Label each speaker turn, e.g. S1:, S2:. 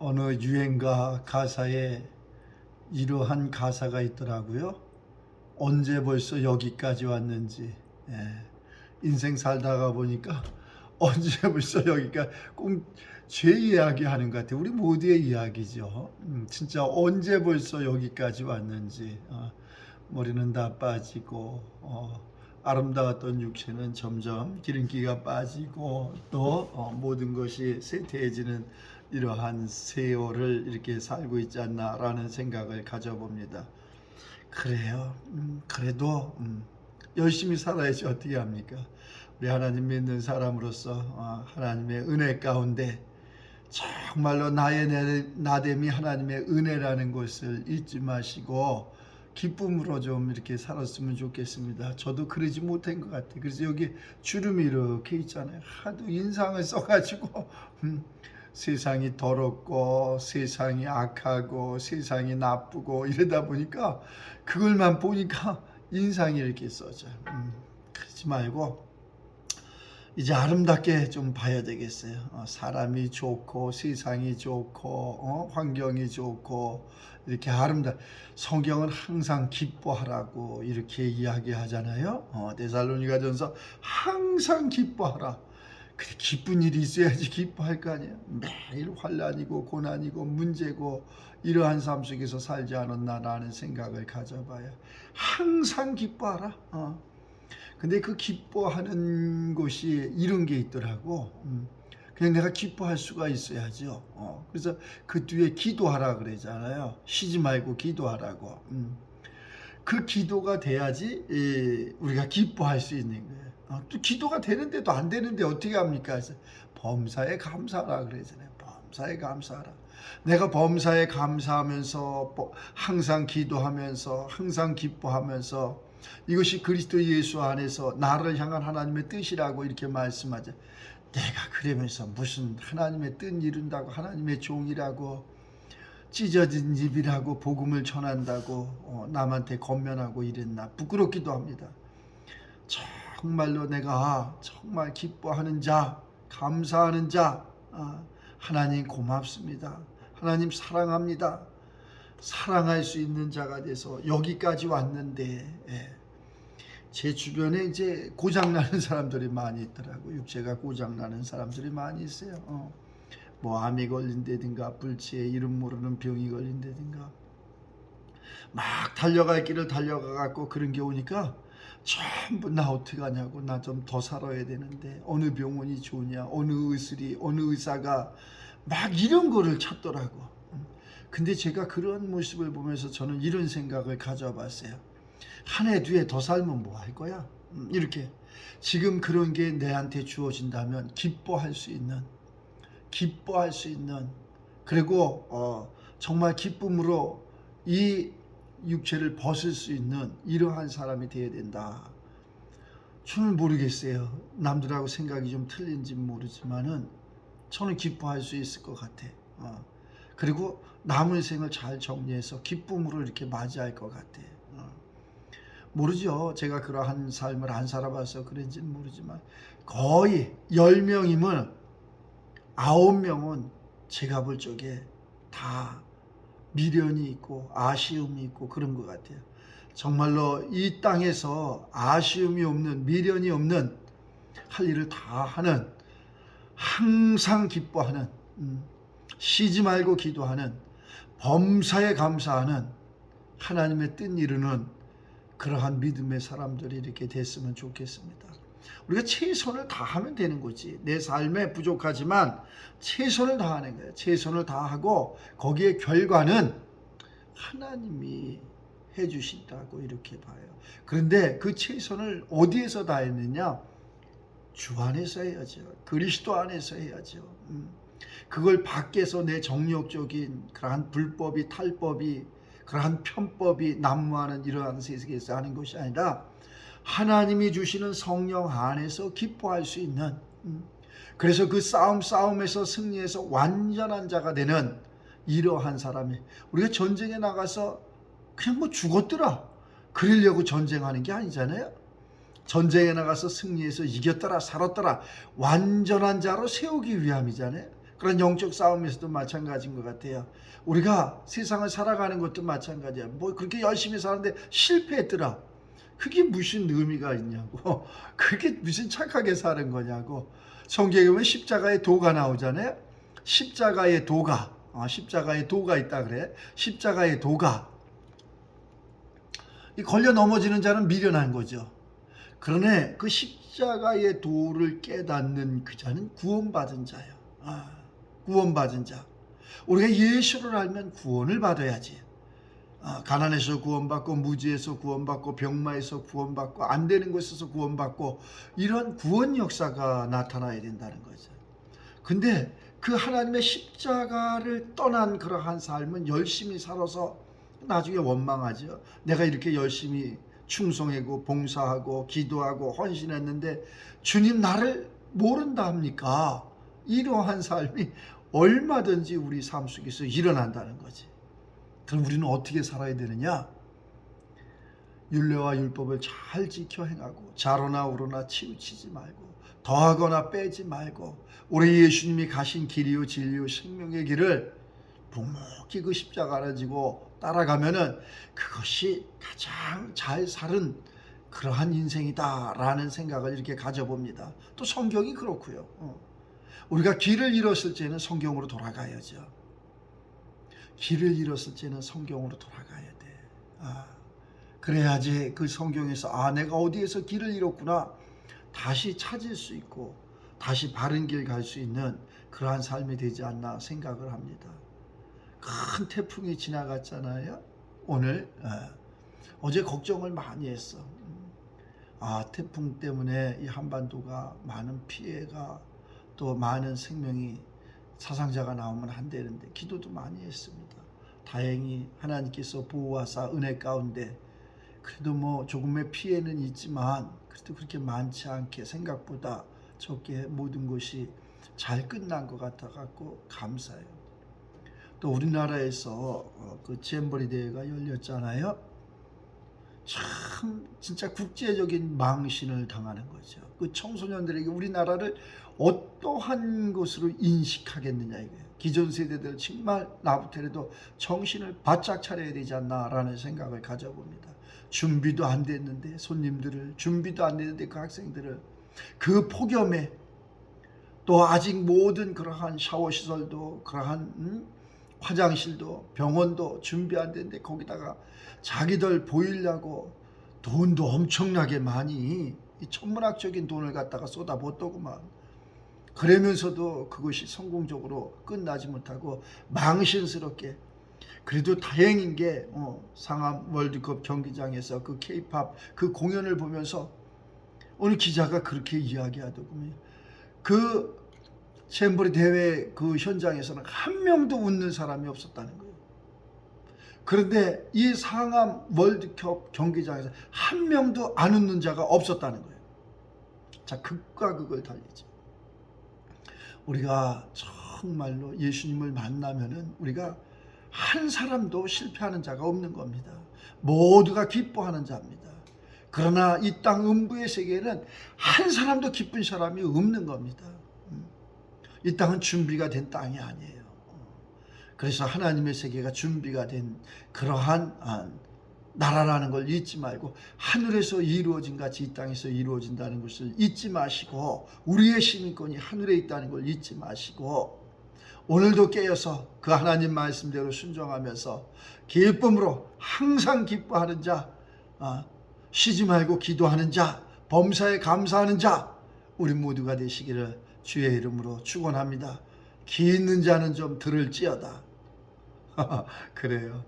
S1: 어느 유행가 가사에 이러한 가사가 있더라고요. 언제 벌써 여기까지 왔는지. 예. 인생 살다가 보니까 언제 벌써 여기까지 꼭제 이야기 하는 것 같아요. 우리 모두의 이야기죠. 음, 진짜 언제 벌써 여기까지 왔는지. 어, 머리는 다 빠지고 어, 아름다웠던 육체는 점점 기름기가 빠지고 또 어, 모든 것이 쇠퇴해지는 이러한 세월을 이렇게 살고 있지 않나라는 생각을 가져봅니다. 그래요. 음, 그래도 음, 열심히 살아야지 어떻게 합니까? 우리 하나님 믿는 사람으로서 어, 하나님의 은혜 가운데 정말로 나의 내- 나됨이 하나님의 은혜라는 것을 잊지 마시고 기쁨으로 좀 이렇게 살았으면 좋겠습니다. 저도 그러지 못한 것 같아요. 그래서 여기 주름이 이렇게 있잖아요. 하도 인상을 써가지고 음, 세상이 더럽고 세상이 악하고 세상이 나쁘고 이러다 보니까 그걸만 보니까 인상이 이렇게 써져요. 음, 그러지 말고 이제 아름답게 좀 봐야 되겠어요. 어, 사람이 좋고 세상이 좋고 어, 환경이 좋고 이렇게 아름다. 성경은 항상 기뻐하라고 이렇게 이야기하잖아요. 어, 데살로니가전서 항상 기뻐하라. 그래 기쁜 일이 있어야지 기뻐할 거 아니야. 매일 환란이고 고난이고 문제고 이러한 삶 속에서 살지 않았나라는 생각을 가져봐야 항상 기뻐하라. 어. 근데 그 기뻐하는 것이 이런 게 있더라고. 음. 그냥 내가 기뻐할 수가 있어야죠. 어. 그래서 그 뒤에 기도하라 그러잖아요. 쉬지 말고 기도하라고. 음. 그 기도가 돼야지 예, 우리가 기뻐할 수 있는 거예요. 어, 또 기도가 되는데도 안 되는데 어떻게 합니까? 그래서 범사에 감사하라 그러잖아요. 범사에 감사하라. 내가 범사에 감사하면서 뭐 항상 기도하면서 항상 기뻐하면서 이것이 그리스도 예수 안에서 나를 향한 하나님의 뜻이라고 이렇게 말씀하죠. 내가 그러면서 무슨 하나님의 뜻 이룬다고 하나님의 종이라고 찢어진 입이라고 복음을 전한다고 어, 남한테 건면하고 이랬나 부끄럽기도 합니다. 정말로 내가 정말 기뻐하는 자, 감사하는 자, 아, 하나님 고맙습니다. 하나님 사랑합니다. 사랑할 수 있는 자가 돼서 여기까지 왔는데 예. 제 주변에 이제 고장 나는 사람들이 많이 있더라고 육체가 고장 나는 사람들이 많이 있어요. 어. 뭐 암이 걸린다든가 불치에 이름 모르는 병이 걸린다든가 막 달려갈 길을 달려가 갖고 그런 게 오니까 전부 나 어떻게 하냐고 나 좀 더 살아야 되는데 어느 병원이 좋냐 어느 의술이 어느 의사가 막 이런 거를 찾더라고. 음. 근데 제가 그런 모습을 보면서 저는 이런 생각을 가져봤어요. 한 해 뒤에 더 살면 뭐 할 거야? 음, 이렇게 지금 그런 게 내한테 주어진다면 기뻐할 수 있는 기뻐할 수 있는 그리고 어, 정말 기쁨으로 이 육체를 벗을 수 있는 이러한 사람이 되어야 된다. 저는 모르겠어요. 남들하고 생각이 좀 틀린지 모르지만은 저는 기뻐할 수 있을 것 같아. 어. 그리고 남은 생을 잘 정리해서 기쁨으로 이렇게 맞이할 것 같아. 어. 모르죠. 제가 그러한 삶을 안 살아봐서 그런지는 모르지만 거의 10명이면 9명은 제가 볼 적에 다 미련이 있고 아쉬움이 있고 그런 것 같아요. 정말로 이 땅에서 아쉬움이 없는 미련이 없는 할 일을 다 하는 항상 기뻐하는 음, 쉬지 말고 기도하는 범사에 감사하는 하나님의 뜻 이루는 그러한 믿음의 사람들이 이렇게 됐으면 좋겠습니다. 우리가 최선을 다하면 되는 거지. 내 삶에 부족하지만 최선을 다하는 거예요. 최선을 다하고 거기에 결과는 하나님이 해주신다고 이렇게 봐요. 그런데 그 최선을 어디에서 다했느냐? 주 안에서 해야죠. 그리스도 안에서 해야죠. 음. 그걸 밖에서 내 정욕적인 그러한 불법이 탈법이 그러한 편법이 난무하는 이러한 세상에서 하는 것이 아니라 하나님이 주시는 성령 안에서 기뻐할 수 있는 음. 그래서 그 싸움 싸움에서 승리해서 완전한 자가 되는 이러한 사람이 우리가 전쟁에 나가서 그냥 뭐 죽었더라 그러려고 전쟁하는 게 아니잖아요. 전쟁에 나가서 승리해서 이겼더라 살았더라 완전한 자로 세우기 위함이잖아요. 그런 영적 싸움에서도 마찬가지인 것 같아요. 우리가 세상을 살아가는 것도 마찬가지야. 뭐 그렇게 열심히 사는데 실패했더라. 그게 무슨 의미가 있냐고. 그게 무슨 착하게 사는 거냐고. 성경에 보면 십자가의 도가 나오잖아요. 십자가의 도가. 아, 십자가의 도가 있다 그래. 십자가의 도가. 이 걸려 넘어지는 자는 미련한 거죠. 그러네 그 십자가의 도를 깨닫는 그 자는 구원받은 자예요. 아, 구원받은 자. 우리가 예수를 알면 구원을 받아야지. 아, 가난에서 구원받고 무지에서 구원받고 병마에서 구원받고 안 되는 곳에서 구원받고 이런 구원 역사가 나타나야 된다는 거죠. 근데 그 하나님의 십자가를 떠난 그러한 삶은 열심히 살아서 나중에 원망하죠. 내가 이렇게 열심히 충성하고 봉사하고 기도하고 헌신했는데 주님 나를 모른다 합니까? 이러한 삶이 얼마든지 우리 삶 속에서 일어난다는 거지. 그럼 우리는 어떻게 살아야 되느냐? 율례와 율법을 잘 지켜 행하고 자로나 우로나 치우치지 말고 더하거나 빼지 말고 우리 예수님이 가신 길이요 진리요 생명의 길을 묵묵히 그 십자가를 지고 따라가면은 그것이 가장 잘 살은 그러한 인생이다라는 생각을 이렇게 가져봅니다. 또 성경이 그렇고요. 어. 우리가 길을 잃었을 때는 성경으로 돌아가야죠. 길을 잃었을 때는 성경으로 돌아가야 돼. 아, 그래야지 그 성경에서 아 내가 어디에서 길을 잃었구나 다시 찾을 수 있고 다시 바른 길 갈 수 있는 그러한 삶이 되지 않나 생각을 합니다. 큰 태풍이 지나갔잖아요. 오늘 예. 어제 걱정을 많이 했어. 음. 아 태풍 때문에 이 한반도가 많은 피해가 또 많은 생명이 사상자가 나오면 안 되는데 기도도 많이 했습니다. 다행히 하나님께서 보호하사 은혜 가운데 그래도 뭐 조금의 피해는 있지만 그래도 그렇게 많지 않게 생각보다 적게 모든 것이 잘 끝난 것 같아 갖고 감사해요. 또 우리나라에서 어, 그 잼버리 대회가 열렸잖아요. 참 진짜 국제적인 망신을 당하는 거죠. 그 청소년들에게 우리나라를 어떠한 것으로 인식하겠느냐 이거예요. 기존 세대들 정말 나부터라도 정신을 바짝 차려야 되지 않나라는 생각을 가져봅니다. 준비도 안 됐는데 손님들을 준비도 안 됐는데 그 학생들을 그 폭염에 또 아직 모든 그러한 샤워 시설도 그러한 음? 화장실도 병원도 준비 안 됐는데 거기다가 자기들 보이려고 돈도 엄청나게 많이 이 천문학적인 돈을 갖다가 쏟아붓더구만 그러면서도 그것이 성공적으로 끝나지 못하고 망신스럽게 그래도 다행인 게 어, 상암 월드컵 경기장에서 그 케이팝 그 공연을 보면서 어느 기자가 그렇게 이야기하더군요. 그 챔버리 대회 그 현장에서는 한 명도 웃는 사람이 없었다는 거예요. 그런데 이 상암 월드컵 경기장에서 한 명도 안 웃는 자가 없었다는 거예요. 자, 극과 극을 달리죠. 우리가 정말로 예수님을 만나면은 우리가 한 사람도 실패하는 자가 없는 겁니다. 모두가 기뻐하는 자입니다. 그러나 이 땅 음부의 세계에는 한 사람도 기쁜 사람이 없는 겁니다. 음. 이 땅은 준비가 된 땅이 아니에요. 그래서 하나님의 세계가 준비가 된 그러한 아, 나라라는 걸 잊지 말고 하늘에서 이루어진 같이 이 땅에서 이루어진다는 것을 잊지 마시고 우리의 시민권이 하늘에 있다는 걸 잊지 마시고 오늘도 깨어서 그 하나님 말씀대로 순종하면서 기쁨으로 항상 기뻐하는 자, 아, 쉬지 말고 기도하는 자, 범사에 감사하는 자, 우리 모두가 되시기를 주의 이름으로 축원합니다. 기 있는 자는 좀 들을지어다. 그래요.